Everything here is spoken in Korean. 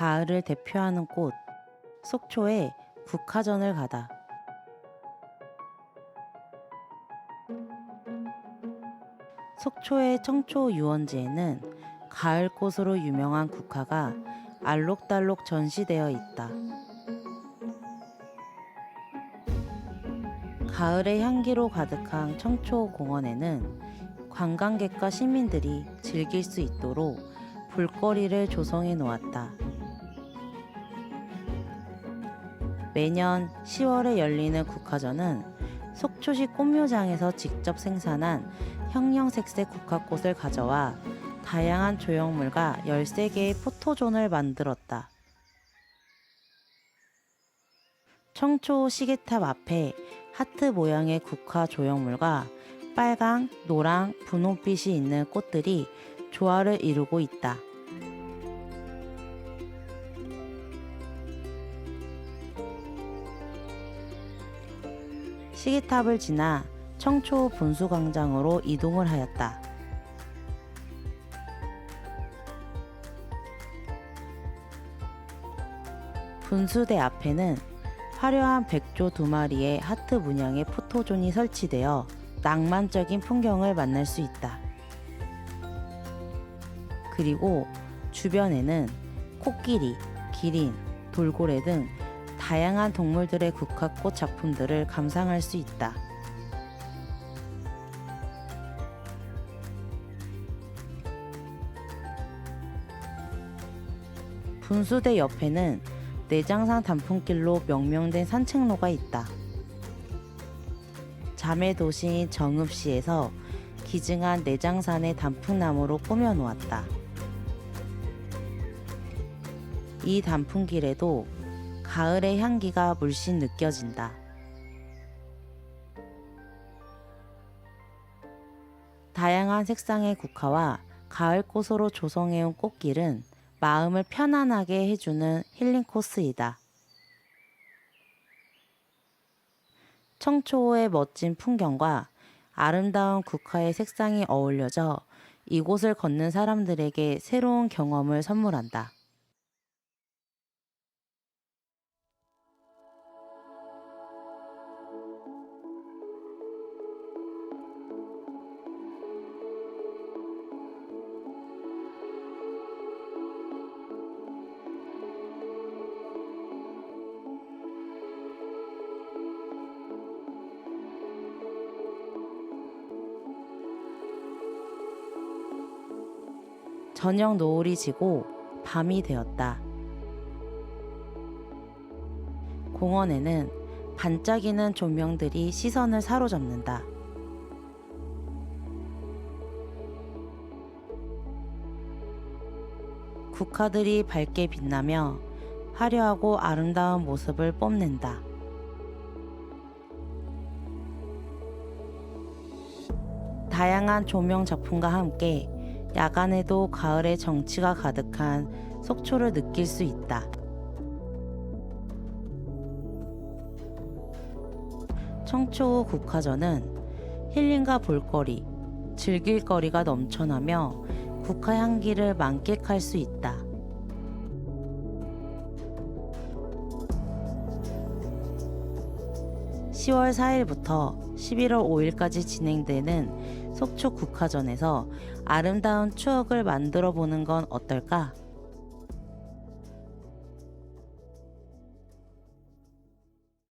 가을을 대표하는 꽃, 속초에 국화전을 가다. 속초의 청초 유원지에는 가을 꽃으로 유명한 국화가 알록달록 전시되어 있다. 가을의 향기로 가득한 청초 공원에는 관광객과 시민들이 즐길 수 있도록 볼거리를 조성해 놓았다. 매년 10월에 열리는 국화전은 속초시 꽃묘장에서 직접 생산한 형형색색 국화꽃을 가져와 다양한 조형물과 13개의 포토존을 만들었다. 청초 시계탑 앞에 하트 모양의 국화 조형물과 빨강, 노랑, 분홍빛이 있는 꽃들이 조화를 이루고 있다. 시계탑을 지나 청초 분수광장으로 이동을 하였다. 분수대 앞에는 화려한 백조 두 마리의 하트 문양의 포토존이 설치되어 낭만적인 풍경을 만날 수 있다. 그리고 주변에는 코끼리, 기린, 돌고래 등 다양한 동물들의 국화꽃 작품들을 감상할 수 있다. 분수대 옆에는 내장산 단풍길로 명명된 산책로가 있다. 자매 도시인 정읍시에서 기증한 내장산의 단풍나무로 꾸며 놓았다. 이 단풍길에도 가을의 향기가 물씬 느껴진다. 다양한 색상의 국화와 가을 꽃으로 조성해온 꽃길은 마음을 편안하게 해주는 힐링 코스이다. 청초의 멋진 풍경과 아름다운 국화의 색상이 어울려져 이곳을 걷는 사람들에게 새로운 경험을 선물한다. 저녁 노을이 지고 밤이 되었다. 공원에는 반짝이는 조명들이 시선을 사로잡는다. 국화들이 밝게 빛나며 화려하고 아름다운 모습을 뽐낸다. 다양한 조명 작품과 함께 야간에도 가을의 정취가 가득한 속초를 느낄 수 있다. 청초 국화전은 힐링과 볼거리, 즐길 거리가 넘쳐나며 국화 향기를 만끽할 수 있다. (10월 4일부터 11월 5일까지) 진행되는 속초 국화전에서 아름다운 추억을 만들어 보는 건 어떨까?